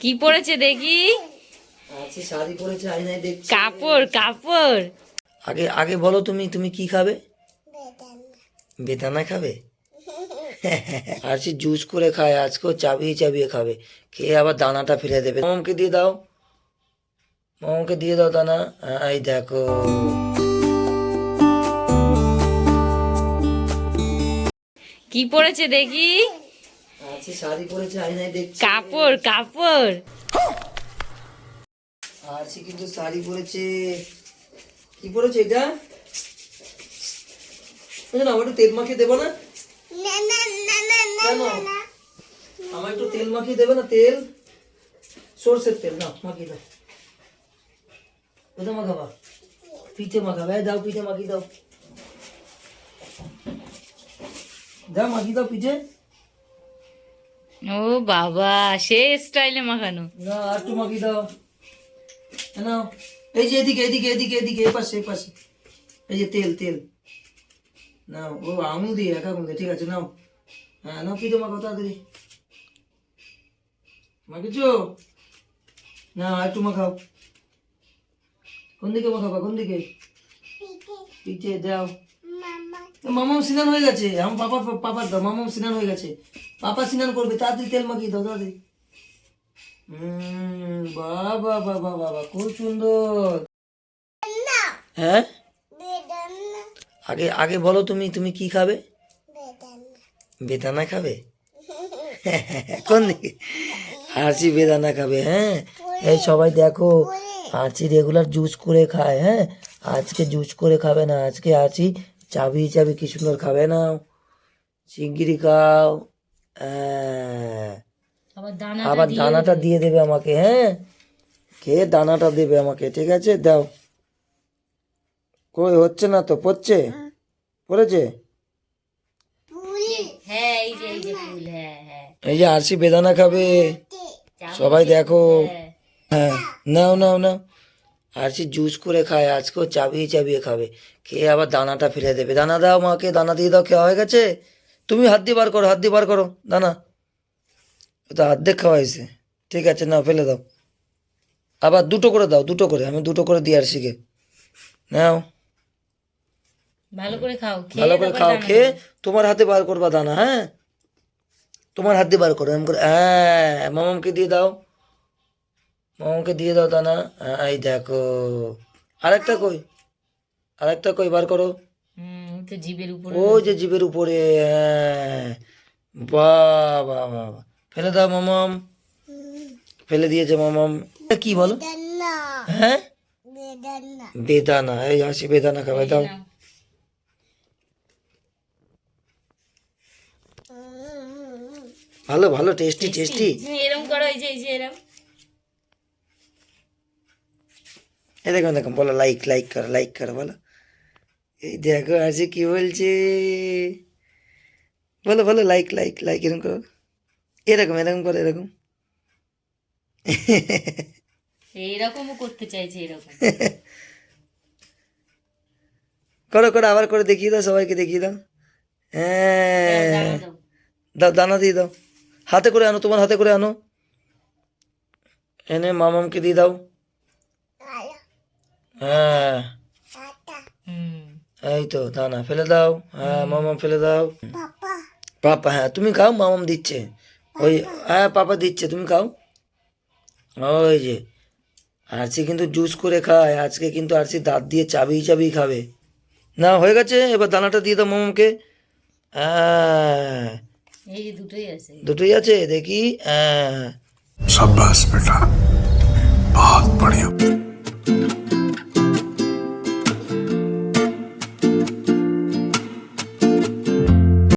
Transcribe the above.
কি পড়েছে দেখি? শাড়ি পরেছে দেখছি। কাপড় কাপড়। আগে আগে বলো তুমি তুমি কি খাবে? বেদানা। খাবে? আজকে জুস করে খায় আজকেও চাবিয়ে চাবিয়ে খাবে। খেয়ে আবার দানাটা ফেলে দেবে? মামকে দিয়ে দাও। মামকে দিয়ে দাও দানা। এই দেখো। কি পড়েছে দেখি? আজকে শাড়ি পরেছে আয়নায় দেখছি। কাপড় কাপড়। আজকে কিন্তু শাড়ি পরেছে। কি পরেছে এটা? না আমার একটু তেল মাখিয়ে দেবো না? কেন? আমার একটু তেল মাখিয়ে দেবে না? তেল? সর্ষের তেল না মাখিয়ে দাও। কোথায় মাখাবা? পিঠে মাখাবে। দাও পিঠে মাখিয়ে দাও। দাও মাখিয়ে দাও পিঠে। ও বাবা সে স্টাইলে মাখানো। না আর একটু মাখিয়ে দাও নাও। এই যে এদিকে এদিকে এদিকে এদিকে এ পাশে এ পাশে। এই যে তেল তেল। নাও ও আঙুল দিয়ে এক আঙুল ঠিক আছে নাও। হ্যাঁ নাও পিঠে মাখাও তাড়াতাড়ি। মাখিছো না আর একটু মাখাও। কোন দিকে মাখাবা কোন দিকে? পিঠে দাও। মামাম স্নান হয়ে গেছে। আমার পাপা, পাপার দাও মামাম স্নান হয়ে গেছে। পাপা স্নান করবে, তাড়াতাড়ি তেল মাখিয়ে দাও, তাড়াতাড়ি। বাবা বাবা বাবা, খুব সুন্দর। হ্যাঁ? আগে আগে বলো তুমি তুমি কি খাবে? বেদানা খাবে? দিকে? হাসি বেদানা খাবে হ্যাঁ? এই সবাই দেখো আরচি রেগুলার জুস করে খায় হ্যাঁ? আজকে জুস করে খাবে না, আজকে আরচি চাবি চাবি কি সুন্দর খাবে না। চিংড়ি খাও হ্যাঁ। আবার দানাটা দিয়ে দেবে। আমাকে হ্যাঁ। খেয়ে দানাটা দেবে আমাকে ঠিক আছে? দাও। কই হচ্ছে না তো? পড়ছে? পড়েছে? হ্যাঁ এই যে হ্যাঁ এই যে আরসি বেদানা খাবে। সবাই দেখো। হ্যাঁ। নাও নাও নাও। আরসি জুস করে খায় আজকেও চাবিয়ে চাবিয়ে খাবে। খেয়ে আবার দানাটা ফেলে দেবে? দানা দাও মাকে দানা দিয়ে দাও খাওয়া হয়ে গেছে? তুমি হাত দিয়ে বার করো হাত দিয়ে বার করো দানা। তো অর্ধেক খাওয়াইছে ঠিক আছে নাও ফেলে দাও। আবার দুটো করে দাও দুটো করে আমি দুটো করে দিই আর শিখে নাও। ভালো করে খাও ভালো করে খাও খেয়ে তোমার হাতে বার করবা দানা হ্যাঁ? তোমার হাত দিয়ে বার করো এমন করে হ্যাঁ মামামকে দিয়ে দাও। মামামকে দিয়ে দাও দানা। হ্যাঁ, এই দেখো। আরেকটা কই? আরেকটা কই? বার করো। হুম তো জিভের উপর ও যে জীবের উপরে হ্যাঁ। বাহ বাহ। ফেলে দাও মামাম। ফেলে দিয়েছে মামাম। এটা কি বলো? হ্যাঁ? বেদানা। এই হাসি বেদানা খাবে দাও। ভালো ভালো টেস্টি টেস্টি। এরকম করো এই যে এই যে এরকম এই দেখো দেখো বলো লাইক লাইক করো লাইক করো বলো। এই দেখো আছে কি বলছে? বলো বলো লাইক লাইক লাইক এরকম করো। এরকম এরকম করো এরকম। এইরকমও করতে চাইছে এরকম। করো করো আবার করে দেখিয়ে দাও সবাইকে দেখিয়ে দাও। হ্যাঁ। দাও দানা দিয়ে দাও। হাতে করে আনো তোমার হাতে করে আনো। এনে মামামকে দিয়ে দাও। হ্যাঁ। এই তো দানা ফেলে দাও। হ্যাঁ মামাম ফেলে দাও। পাপা। হ্যাঁ তুমি খাও মামাম দিচ্ছে। ওই হ্যাঁ পাপা দিচ্ছে তুমি খাও। ওই যে আরসি কিন্তু জুস করে খায় আজকে কিন্তু আরসি দাঁত দিয়ে চাবি চাবি খাবে। না হয়ে গেছে এবার দানাটা দিয়ে দাও মামামকে। হ্যাঁ। দুটোই আছে। দুটোই আছে দেখি হ্যাঁ। সাব্বাস বেটা।